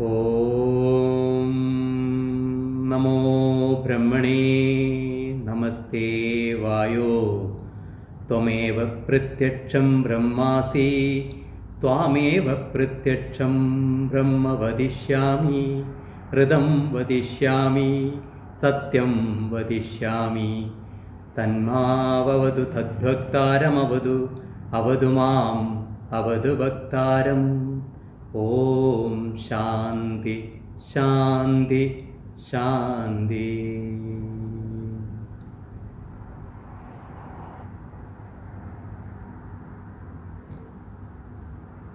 ॐ नमो ब्रह्मणे नमस्ते वायो। त्वमेव प्रत्यक्षं ब्रह्मासि त्वामेव प्रत्यक्षं ब्रह्म वदिष्यामि हृदं वदिष्यामि सत्यं वदिष्यामि। तन्माववतु तद्वक्तारमवतु अवतु माम् अवतु वक्तारम् ഓം ശാന്തി ശാന്തി ശാന്തി.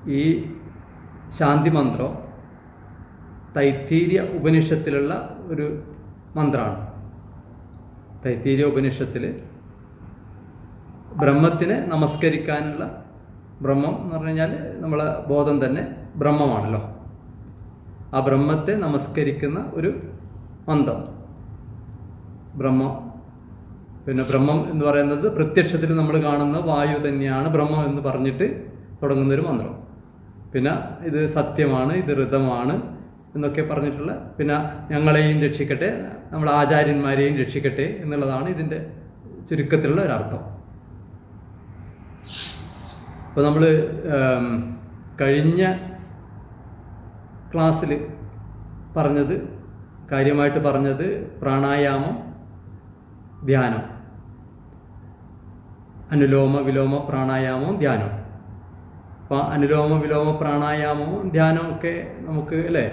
ഈ ശാന്തി മന്ത്രം തൈത്തീര്യ ഉപനിഷത്തിലുള്ള ഒരു മന്ത്രമാണ് തൈത്തീര്യ ഉപനിഷത്തിൽ ബ്രഹ്മത്തിനെ നമസ്കരിക്കാനുള്ള ബ്രഹ്മം എന്ന് പറഞ്ഞു കഴിഞ്ഞാൽ നമ്മളെ ബോധം തന്നെ ബ്രഹ്മമാണല്ലോ. ആ ബ്രഹ്മത്തെ നമസ്കരിക്കുന്ന ഒരു മന്ത്രം. ബ്രഹ്മം. പിന്നെ ബ്രഹ്മം എന്ന് പറയുന്നത് പ്രത്യക്ഷത്തിൽ നമ്മൾ കാണുന്ന വായു തന്നെയാണ് ബ്രഹ്മം എന്ന് പറഞ്ഞിട്ട് തുടങ്ങുന്ന ഒരു മന്ത്രം. പിന്നെ ഇത് സത്യമാണ് ഇത് ഋതമാണ് എന്നൊക്കെ പറഞ്ഞിട്ടുള്ള പിന്നെ ഞങ്ങളെയും രക്ഷിക്കട്ടെ നമ്മൾ ആചാര്യന്മാരെയും രക്ഷിക്കട്ടെ എന്നുള്ളതാണ് ഇതിന്റെ ചുരുക്കത്തിലുള്ള ഒരർത്ഥം അപ്പോൾ നമ്മൾ കഴിഞ്ഞ ക്ലാസ്സിൽ പറഞ്ഞത് കാര്യമായിട്ട് പറഞ്ഞത് പ്രാണായാമം ധ്യാനം. അനുലോമ വിലോമ പ്രാണായാമവും ധ്യാനം. അപ്പോൾ അനുലോമ വിലോമ പ്രാണായാമവും ധ്യാനവും ഒക്കെ നമുക്ക് അല്ലേ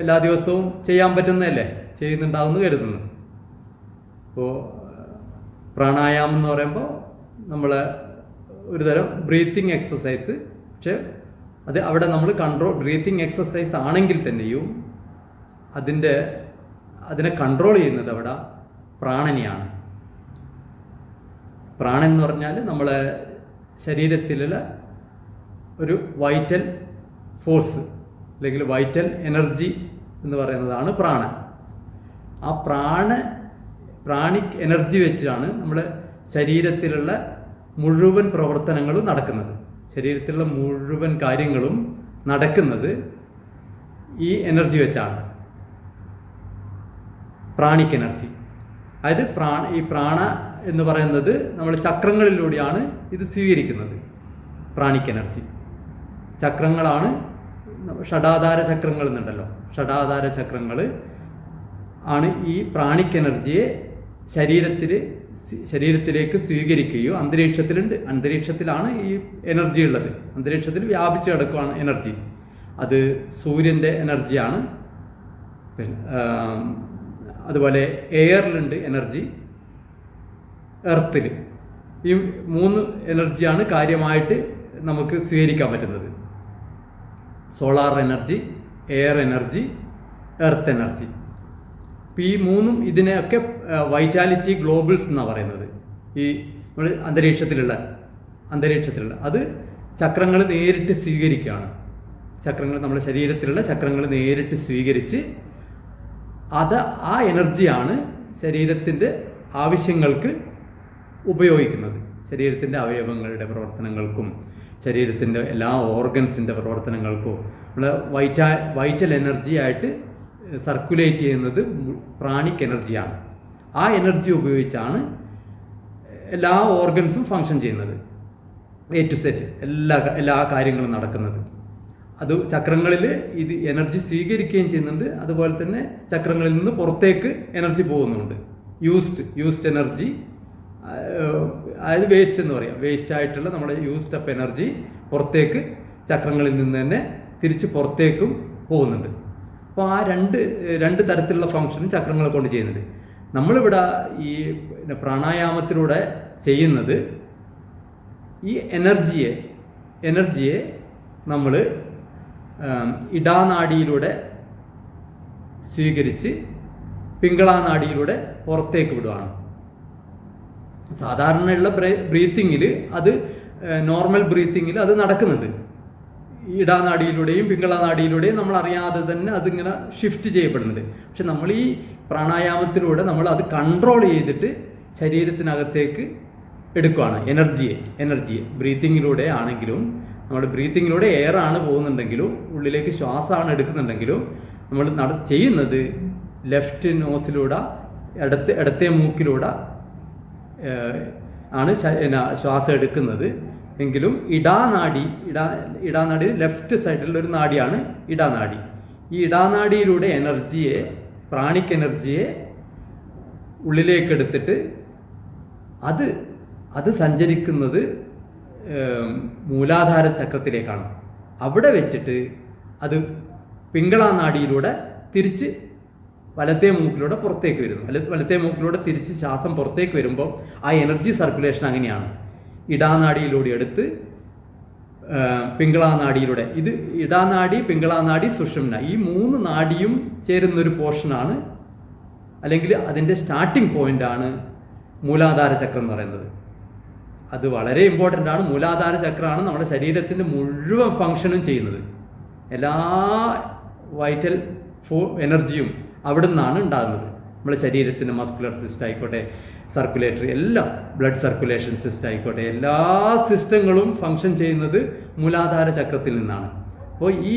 എല്ലാ ദിവസവും ചെയ്യാൻ പറ്റുന്നതല്ലേ ചെയ്യുന്നുണ്ടാവുമെന്ന് കരുതുന്നു. അപ്പോൾ പ്രാണായാമം എന്ന് പറയുമ്പോൾ നമ്മൾ ഒരുതരം ബ്രീത്തിങ് എക്സസൈസ് പക്ഷെ അത് അവിടെ നമ്മൾ കൺട്രോൾ ബ്രീത്തിങ് എക്സസൈസ് ആണെങ്കിൽ തന്നെയും അതിന്റെ അതിനെ കൺട്രോൾ ചെയ്യുന്നത് അവിടെ പ്രാണനെയാണ്. പ്രാണൻ എന്ന് പറഞ്ഞാൽ നമ്മളെ ശരീരത്തിലുള്ള ഒരു വൈറ്റൽ ഫോഴ്സ് അല്ലെങ്കിൽ വൈറ്റൽ എനർജി എന്ന് പറയുന്നതാണ് പ്രാണൻ. ആ പ്രാണ പ്രാണിക് എനർജി വെച്ചാണ് നമ്മുടെ ശരീരത്തിലുള്ള മുഴുവൻ പ്രവർത്തനങ്ങളും നടക്കുന്നത്. ശരീരത്തിലുള്ള മുഴുവൻ കാര്യങ്ങളും നടക്കുന്നത് ഈ എനർജി വെച്ചാണ്. പ്രാണിക് എനർജി അതായത് പ്രാണ ഈ പ്രാണ എന്ന് പറയുന്നത് നമ്മൾ ചക്രങ്ങളിലൂടെയാണ് ഇത് സ്വീകരിക്കുന്നത്. പ്രാണിക് എനർജി ചക്രങ്ങളാണ് ഷഡാധാര ചക്രങ്ങൾ എന്നുണ്ടല്ലോ. ഷഡാധാര ചക്രങ്ങൾ ആണ് ഈ പ്രാണിക് എനർജിയെ ശരീരത്തിൽ ശരീരത്തിലേക്ക് സ്വീകരിക്കുകയോ അന്തരീക്ഷത്തിലുണ്ട്. അന്തരീക്ഷത്തിലാണ് ഈ എനർജി ഉള്ളത്. അന്തരീക്ഷത്തിൽ വ്യാപിച്ചു കിടക്കുകയാണ് എനർജി അത് സൂര്യന്റെ എനർജിയാണ് പിന്നെ അതുപോലെ എയറിലുണ്ട് എനർജി എർത്തിൽ ഈ മൂന്ന് എനർജിയാണ് കാര്യമായിട്ട് നമുക്ക് സ്വീകരിക്കാൻ പറ്റുന്നത്. Solar energy air energy earth energy അപ്പോൾ ഈ മൂന്നും ഇതിനെയൊക്കെ വൈറ്റാലിറ്റി ഗ്ലോബൽസ് എന്നാണ് പറയുന്നത്. ഈ നമ്മൾ അന്തരീക്ഷത്തിലുള്ള അന്തരീക്ഷത്തിലുള്ള. അത് ചക്രങ്ങൾ നേരിട്ട് സ്വീകരിക്കുകയാണ്. ചക്രങ്ങൾ നമ്മുടെ ശരീരത്തിലുള്ള ചക്രങ്ങൾ നേരിട്ട് സ്വീകരിച്ച് അത് ആ എനർജിയാണ് ശരീരത്തിന്റെ ആവശ്യങ്ങൾക്ക് ഉപയോഗിക്കുന്നത്. ശരീരത്തിന്റെ അവയവങ്ങളുടെ പ്രവർത്തനങ്ങൾക്കും ശരീരത്തിന്റെ എല്ലാ ഓർഗൻസിന്റെ പ്രവർത്തനങ്ങൾക്കും. നമ്മൾ വൈറ്റാ വൈറ്റൽ എനർജി ആയിട്ട് സർക്കുലേറ്റ് ചെയ്യുന്നത് പ്രാണിക് എനർജിയാണ് ആ എനർജി ഉപയോഗിച്ചാണ് എല്ലാ ഓർഗൻസും ഫങ്ഷൻ ചെയ്യുന്നത്. എ ടു സെറ്റ് എല്ലാ എല്ലാ കാര്യങ്ങളും നടക്കുന്നത്. അത് ചക്രങ്ങളിൽ ഇത് എനർജി സ്വീകരിക്കുകയും ചെയ്യുന്നുണ്ട്. അതുപോലെ തന്നെ ചക്രങ്ങളിൽ നിന്ന് പുറത്തേക്ക് എനർജി പോകുന്നുണ്ട്. യൂസ്ഡ് യൂസ്ഡ് എനർജി അതായത് വേസ്റ്റ് എന്ന് പറയാം. വേസ്റ്റ് ആയിട്ടുള്ള നമ്മുടെ യൂസ്ഡ് അപ്പ് എനർജി പുറത്തേക്ക് ചക്രങ്ങളിൽ നിന്ന് തന്നെ തിരിച്ച് പുറത്തേക്കും പോകുന്നുണ്ട്. അപ്പോൾ ആ രണ്ട് രണ്ട് തരത്തിലുള്ള ഫങ്ഷനും ചക്രങ്ങളെ കൊണ്ട് ചെയ്യുന്നുണ്ട് നമ്മളിവിടെ ഈ പ്രാണായാമത്തിലൂടെ ചെയ്യുന്നത് ഈ എനർജിയെ എനർജിയെ നമ്മൾ ഇടാനാടിയിലൂടെ സ്വീകരിച്ച് പിങ്കളാനാടിയിലൂടെ പുറത്തേക്ക് വിടുകയാണ് സാധാരണയുള്ള ബ്രീത്തിങ്ങിൽ അത് നോർമൽ ബ്രീത്തിങ്ങിൽ അത് നടക്കുന്നുണ്ട്. ഇടാനാടിയിലൂടെയും പിങ്കളനാടിയിലൂടെയും നമ്മൾ അറിയാതെ തന്നെ അതിങ്ങനെ ഷിഫ്റ്റ് ചെയ്യപ്പെടുന്നുണ്ട്. പക്ഷെ നമ്മൾ ഈ പ്രാണായാമത്തിലൂടെ നമ്മൾ അത് കൺട്രോൾ ചെയ്തിട്ട് ശരീരത്തിനകത്തേക്ക് എടുക്കുകയാണ് എനർജിയെ എനർജിയെ ബ്രീത്തിങ്ങിലൂടെ ആണെങ്കിലും നമ്മൾ ബ്രീത്തിങ്ങിലൂടെ എയർ ആണ് പോകുന്നുണ്ടെങ്കിലും ഉള്ളിലേക്ക് ശ്വാസമാണ് എടുക്കുന്നുണ്ടെങ്കിലും നമ്മൾ നട ചെയ്യുന്നത് ലെഫ്റ്റ് നോസിലൂടെ ഇടത്തെ ഇടത്തെ മൂക്കിലൂടെ ആണ് ശ്വാസം എടുക്കുന്നത്. എങ്കിലും ഇടാനാടി ഇടാ ഇടാനാടി ലെഫ്റ്റ് സൈഡിലുള്ള ഒരു നാടിയാണ് ഇടാനാടി. ഈ ഇടാനാടിയിലൂടെ എനർജിയെ പ്രാണിക് എനർജിയെ ഉള്ളിലേക്ക് എടുത്തിട്ട് അത് അത് സഞ്ചരിക്കുന്നത് മൂലാധാര ചക്രത്തിലേക്കാണ്. അവിടെ വെച്ചിട്ട് അത് പിങ്കളാ നാടിയിലൂടെ തിരിച്ച് വലത്തെ മൂക്കിലൂടെ പുറത്തേക്ക് വരുന്നു. വല വലത്തെ മൂക്കിലൂടെ തിരിച്ച് ശ്വാസം പുറത്തേക്ക് വരുമ്പോൾ ആ എനർജി സർക്കുലേഷൻ അങ്ങനെയാണ്. ഇടാനാഡിയിലൂടെ എടുത്ത് പിങ്കളാനാടിയിലൂടെ. ഇത് ഇടാനാടി പിങ്കളാനാടി സുഷുമ്ന. ഈ മൂന്ന് നാടിയും ചേരുന്നൊരു പോർഷനാണ് അല്ലെങ്കിൽ അതിന്റെ സ്റ്റാർട്ടിംഗ് പോയിന്റാണ് മൂലാധാര ചക്രം എന്ന് പറയുന്നത്. അത് വളരെ ഇമ്പോർട്ടന്റ് ആണ്. മൂലാധാര ചക്രമാണ് നമ്മുടെ ശരീരത്തിന്റെ മുഴുവൻ ഫങ്ഷനും ചെയ്യുന്നത്. എല്ലാ വൈറ്റൽ ഫോ എനർജിയും അവിടെ നിന്നാണ് ഉണ്ടാകുന്നത്. നമ്മുടെ ശരീരത്തിന് മസ്കുലർ സിസ്റ്റം ആയിക്കോട്ടെ സർക്കുലേറ്ററി എല്ലാം ബ്ലഡ് സർക്കുലേഷൻ സിസ്റ്റം ആയിക്കോട്ടെ എല്ലാ സിസ്റ്റങ്ങളും ഫങ്ഷൻ ചെയ്യുന്നത് മൂലാധാര ചക്രത്തിൽ നിന്നാണ്. അപ്പോൾ ഈ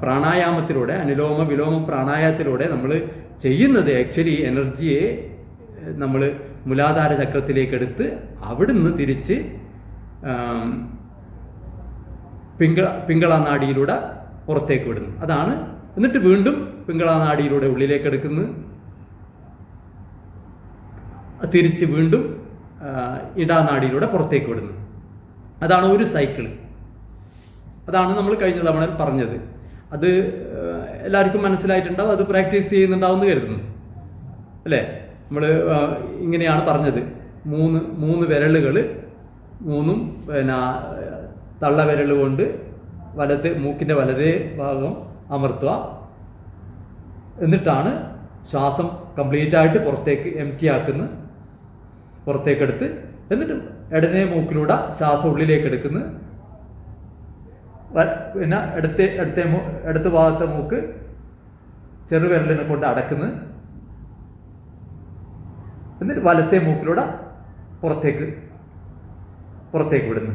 പ്രാണായാമത്തിലൂടെ അനുലോമ വിലോമ പ്രാണായാമത്തിലൂടെ നമ്മൾ ചെയ്യുന്നത് ആക്ച്വലി എനർജിയെ നമ്മൾ മൂലാധാര ചക്രത്തിലേക്ക് എടുത്ത് അവിടുന്ന് തിരിച്ച് പിങ്ക പിങ്കള നാടിയിലൂടെ പുറത്തേക്ക് വിടുന്നു. അതാണ് എന്നിട്ട് വീണ്ടും പിങ്കള നാടിയിലൂടെ ഉള്ളിലേക്ക് എടുക്കുന്നു തിരിച്ച് വീണ്ടും ഇടാനാടിയിലൂടെ പുറത്തേക്ക് വിടുന്നു. അതാണ് ഒരു സൈക്കിൾ അതാണ് നമ്മൾ കഴിഞ്ഞ തവണ പറഞ്ഞത്. അത് എല്ലാവർക്കും മനസ്സിലായിട്ടുണ്ടാവും അത് പ്രാക്ടീസ് ചെയ്യുന്നുണ്ടാവും എന്ന് കരുതുന്നു. അല്ലേ? നമ്മൾ ഇങ്ങനെയാണ് പറഞ്ഞത്. മൂന്ന് മൂന്ന് വിരലുകൾ മൂന്നും പിന്നെ തള്ള വിരൽ കൊണ്ട് വലത് മൂക്കിന്റെ വലതേ ഭാഗം അമർത്തുക. എന്നിട്ടാണ് ശ്വാസം കംപ്ലീറ്റ് ആയിട്ട് പുറത്തേക്ക് എം ടി ആക്കുന്ന പുറത്തേക്കെടുത്ത് എന്നിട്ട് ഇടനേ മൂക്കിലൂടെ ശ്വാസം ഉള്ളിലേക്ക് എടുക്കുന്നു പിന്നെ ഇടത്തെ ഇടത്തെ ഇടത്ത് ഭാഗത്തെ മൂക്ക് ചെറുവിരലിനെ കൊണ്ട് അടക്കുന്നു. എന്നിട്ട് വലത്തെ മൂക്കിലൂടെ പുറത്തേക്ക് പുറത്തേക്ക് വിടുന്നു.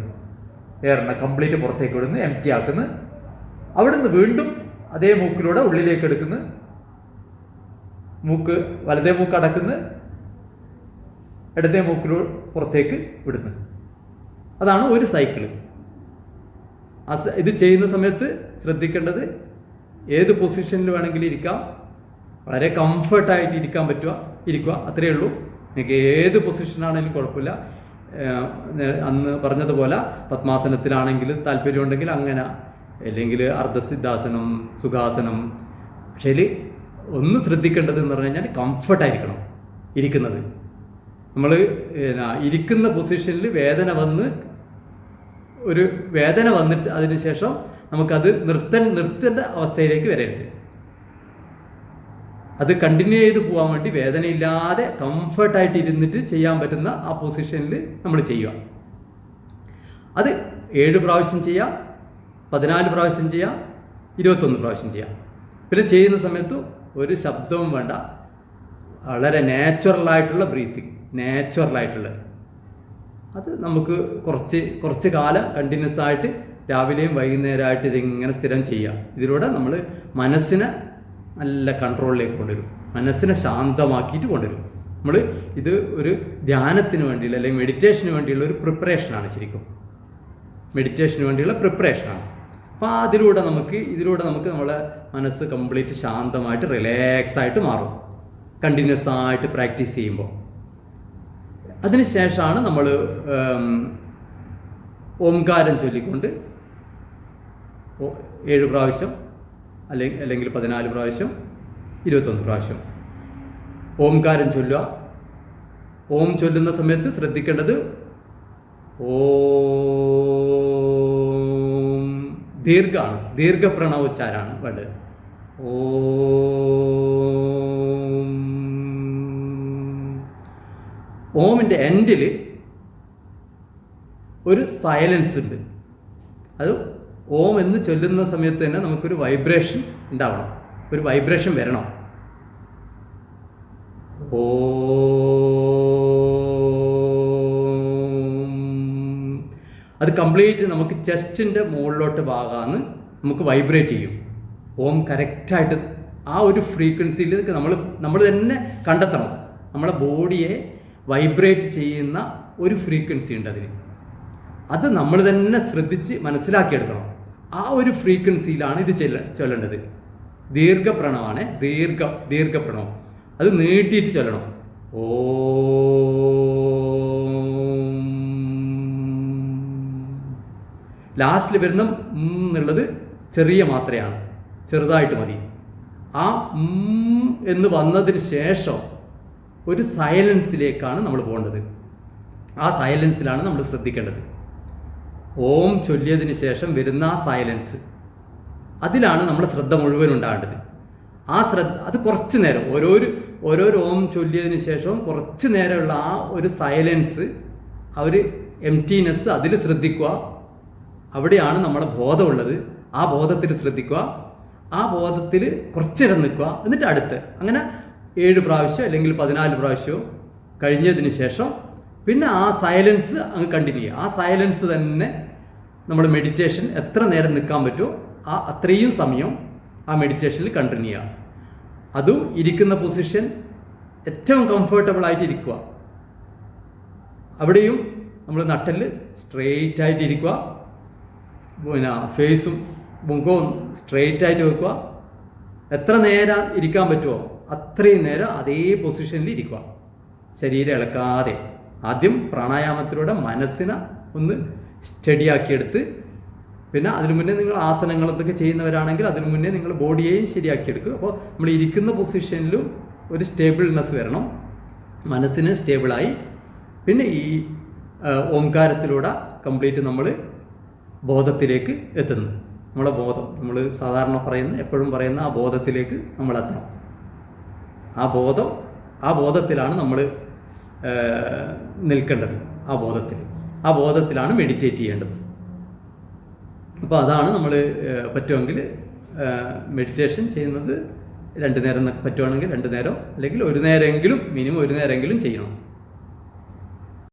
എയറിനെ കംപ്ലീറ്റ് പുറത്തേക്ക് വിടുന്നു എം ടി ആക്കുന്നു. അവിടുന്ന് വീണ്ടും അതേ മൂക്കിലൂടെ ഉള്ളിലേക്ക് എടുക്കുന്നു മൂക്ക് വലതേ മൂക്ക് അടക്കുന്നു. ഇടതേ മൂക്കിലൂടെ പുറത്തേക്ക് വിടുന്നത് അതാണ് ഒരു സൈക്കിൾ ഇത് ചെയ്യുന്ന സമയത്ത് ശ്രദ്ധിക്കേണ്ടത് ഏത് പൊസിഷനിൽ വേണമെങ്കിലും ഇരിക്കാം. വളരെ കംഫർട്ടായിട്ട് ഇരിക്കാൻ പറ്റുക ഇരിക്കുക അത്രയേ ഉള്ളൂ. നിങ്ങൾക്ക് ഏത് പൊസിഷനാണെങ്കിലും കുഴപ്പമില്ല. അന്ന് പറഞ്ഞതുപോലെ പത്മാസനത്തിലാണെങ്കിൽ താല്പര്യമുണ്ടെങ്കിൽ അങ്ങനെ അല്ലെങ്കിൽ അർദ്ധസിദ്ധാസനം സുഖാസനം. പക്ഷേ ഒന്ന് ശ്രദ്ധിക്കേണ്ടത് എന്ന് പറഞ്ഞു കഴിഞ്ഞാൽ കംഫർട്ടായിരിക്കണം ഇരിക്കുന്നത്. നമ്മൾ ഇരിക്കുന്ന പൊസിഷനിൽ വേദന വന്ന് ഒരു വേദന വന്നിട്ട് അതിനുശേഷം നമുക്കത് നിർത്തൻ നിർത്തേണ്ട അവസ്ഥയിലേക്ക് വരരുത്. അത് കണ്ടിന്യൂ ചെയ്ത് പോകാൻ വേണ്ടി വേദനയില്ലാതെ കംഫർട്ടായിട്ട് ഇരുന്നിട്ട് ചെയ്യാൻ പറ്റുന്ന ആ പൊസിഷനിൽ നമ്മൾ ചെയ്യുക. അത് ഏഴ് പ്രാവശ്യം ചെയ്യാം പതിനാല് പ്രാവശ്യം ചെയ്യാം ഇരുപത്തൊന്ന് പ്രാവശ്യം ചെയ്യാം. പിന്നെ ചെയ്യുന്ന സമയത്ത് ഒരു ശബ്ദവും വേണ്ട. വളരെ നാച്ചുറലായിട്ടുള്ള ബ്രീത്തിങ് നാച്ചുറലായിട്ടുള്ള അത് നമുക്ക് കുറച്ച് കുറച്ച് കാലം കണ്ടിന്യൂസ് ആയിട്ട് രാവിലെയും വൈകുന്നേരമായിട്ട് ഇതിങ്ങനെ സ്ഥിരം ചെയ്യാം ഇതിലൂടെ നമ്മൾ മനസ്സിനെ നല്ല കൺട്രോളിലേക്ക് കൊണ്ടുവരും. മനസ്സിനെ ശാന്തമാക്കിയിട്ട് കൊണ്ടുവരും. നമ്മൾ ഇത് ഒരു ധ്യാനത്തിന് വേണ്ടിയുള്ള അല്ലെങ്കിൽ മെഡിറ്റേഷന് വേണ്ടിയുള്ള ഒരു പ്രിപ്പറേഷനാണ് ശരിക്കും. മെഡിറ്റേഷന് വേണ്ടിയുള്ള പ്രിപ്പറേഷനാണ് അപ്പോൾ അതിലൂടെ നമുക്ക് ഇതിലൂടെ നമുക്ക് നമ്മളെ മനസ്സ് കംപ്ലീറ്റ് ശാന്തമായിട്ട് റിലാക്സ് ആയിട്ട് മാറും. കണ്ടിന്യൂസ് ആയിട്ട് പ്രാക്ടീസ് ചെയ്യുമ്പോൾ. അതിനുശേഷമാണ് നമ്മൾ ഓംകാരം ചൊല്ലിക്കൊണ്ട് ഏഴ് പ്രാവശ്യം അല്ലെങ്കിൽ അല്ലെങ്കിൽ പതിനാല് പ്രാവശ്യം ഇരുപത്തൊന്ന് പ്രാവശ്യം ഓംകാരം ചൊല്ലുക. ഓം ചൊല്ലുന്ന സമയത്ത് ശ്രദ്ധിക്കേണ്ടത് ഓം ദീർഘമാണ് ദീർഘപ്രണവോച്ചാരാണ് വേണ്ടത്. ഓം ഓമിന്റെ എൻഡിൽ ഒരു സൈലൻസ് ഉണ്ട്. അത് ഓം എന്ന് ചൊല്ലുന്ന സമയത്ത് തന്നെ നമുക്കൊരു വൈബ്രേഷൻ ഉണ്ടാവണം. ഒരു വൈബ്രേഷൻ വരണം. ഓ. അത് കംപ്ലീറ്റ് നമുക്ക് ചെസ്റ്റിന്റെ മുകളിലോട്ട് ഭാഗമാണ് നമുക്ക് വൈബ്രേറ്റ് ചെയ്യും. ഓം കറക്റ്റായിട്ട് ആ ഒരു ഫ്രീക്വൻസിയിലേക്ക് നമ്മൾ നമ്മൾ തന്നെ കണ്ടെത്തണം. നമ്മളെ ബോഡിയെ വൈബ്രേറ്റ് ചെയ്യുന്ന ഒരു ഫ്രീക്വൻസി ഉണ്ട് അതിന്. അത് നമ്മൾ തന്നെ ശ്രദ്ധിച്ച് മനസ്സിലാക്കിയെടുക്കണം. ആ ഒരു ഫ്രീക്വൻസിയിലാണ് ഇത് ചെല്ല ചൊല്ലേണ്ടത്. ദീർഘപ്രണമാണ് ദീർഘ ദീർഘപ്രണവം. അത് നീട്ടിയിട്ട് ചൊല്ലണം. ഓ. ലാസ്റ്റിൽ വരുന്ന എന്നുള്ളത് ചെറിയ മാത്രയാണ്. ചെറുതായിട്ട് മതി. ആ എന്ന് വന്നതിന് ശേഷം ഒരു സൈലൻസിലേക്കാണ് നമ്മൾ പോകേണ്ടത്. ആ സൈലൻസിലാണ് നമ്മൾ ശ്രദ്ധിക്കേണ്ടത്. ഓം ചൊല്ലിയതിന് ശേഷം വരുന്ന ആ സൈലൻസ് അതിലാണ് നമ്മൾ ശ്രദ്ധ മുഴുവൻ ഉണ്ടാകേണ്ടത്. ആ ശ്രദ്ധ അത് കുറച്ച് നേരം ഓരോ ഓരോ ഓം ചൊല്ലിയതിന് ശേഷവും കുറച്ച് നേരമുള്ള ആ ഒരു സൈലൻസ് ആ ഒരു എം ടീനെസ് അതിൽ ശ്രദ്ധിക്കുക. അവിടെയാണ് നമ്മളെ ബോധമുള്ളത്. ആ ബോധത്തിൽ ശ്രദ്ധിക്കുക. ആ ബോധത്തിൽ കുറച്ച് നേരം നിൽക്കുക. എന്നിട്ട് അടുത്ത് അങ്ങനെ ഏഴ് പ്രാവശ്യം അല്ലെങ്കിൽ പതിനാല് പ്രാവശ്യവും കഴിഞ്ഞതിന് ശേഷം പിന്നെ ആ സൈലൻസ് അങ്ങ് കണ്ടിന്യൂ ചെയ്യുക. ആ സൈലൻസ് തന്നെ നമ്മൾ മെഡിറ്റേഷൻ എത്ര നേരം നിൽക്കാൻ പറ്റുമോ ആ അത്രയും സമയം ആ മെഡിറ്റേഷനിൽ കണ്ടിന്യൂ ചെയ്യുക. അതും ഇരിക്കുന്ന പൊസിഷൻ ഏറ്റവും കംഫർട്ടബിൾ ആയിട്ട് ഇരിക്കുക. അവിടെയും നമ്മൾ നട്ടൽ സ്ട്രെയിറ്റ് ആയിട്ട് ഇരിക്കുക. പിന്നെ ഫേസും മുഖവും സ്ട്രെയിറ്റ് ആയിട്ട് വെക്കുക. എത്ര നേരം ഇരിക്കാൻ പറ്റുമോ അത്രയും നേരം അതേ പൊസിഷനിൽ ഇരിക്കുക. ശരീരം ഇളക്കാതെ. ആദ്യം പ്രാണായാമത്തിലൂടെ മനസ്സിനെ ഒന്ന് സ്റ്റഡിയാക്കിയെടുത്ത് പിന്നെ അതിനു മുന്നേ നിങ്ങൾ ആസനങ്ങളൊക്കെ ചെയ്യുന്നവരാണെങ്കിൽ അതിനു മുന്നേ നിങ്ങൾ ബോഡിയെയും ശരിയാക്കിയെടുക്കുക. അപ്പോൾ നമ്മൾ ഇരിക്കുന്ന പൊസിഷനിലും ഒരു സ്റ്റേബിൾനെസ് വരണം. മനസ്സിന് സ്റ്റേബിളായി പിന്നെ ഈ ഓംകാരത്തിലൂടെ കംപ്ലീറ്റ് നമ്മൾ ബോധത്തിലേക്ക് എത്തുന്നു. നമ്മളെ ബോധം നമ്മൾ സാധാരണ പറയുന്ന എപ്പോഴും പറയുന്ന ആ ബോധത്തിലേക്ക് നമ്മൾ എത്തണം ആ ബോധം ആ ബോധത്തിലാണ് നമ്മൾ നിൽക്കേണ്ടത്. ആ ബോധത്തിൽ. ആ ബോധത്തിലാണ് മെഡിറ്റേറ്റ് ചെയ്യേണ്ടത്. അപ്പോൾ അതാണ് നമ്മൾ പറ്റുമെങ്കിൽ മെഡിറ്റേഷൻ ചെയ്യുന്നത്. രണ്ട് നേരം പറ്റുവാണെങ്കിൽ രണ്ട് നേരം അല്ലെങ്കിൽ ഒരു നേരമെങ്കിലും മിനിമം ഒരു നേരമെങ്കിലും ചെയ്യണം.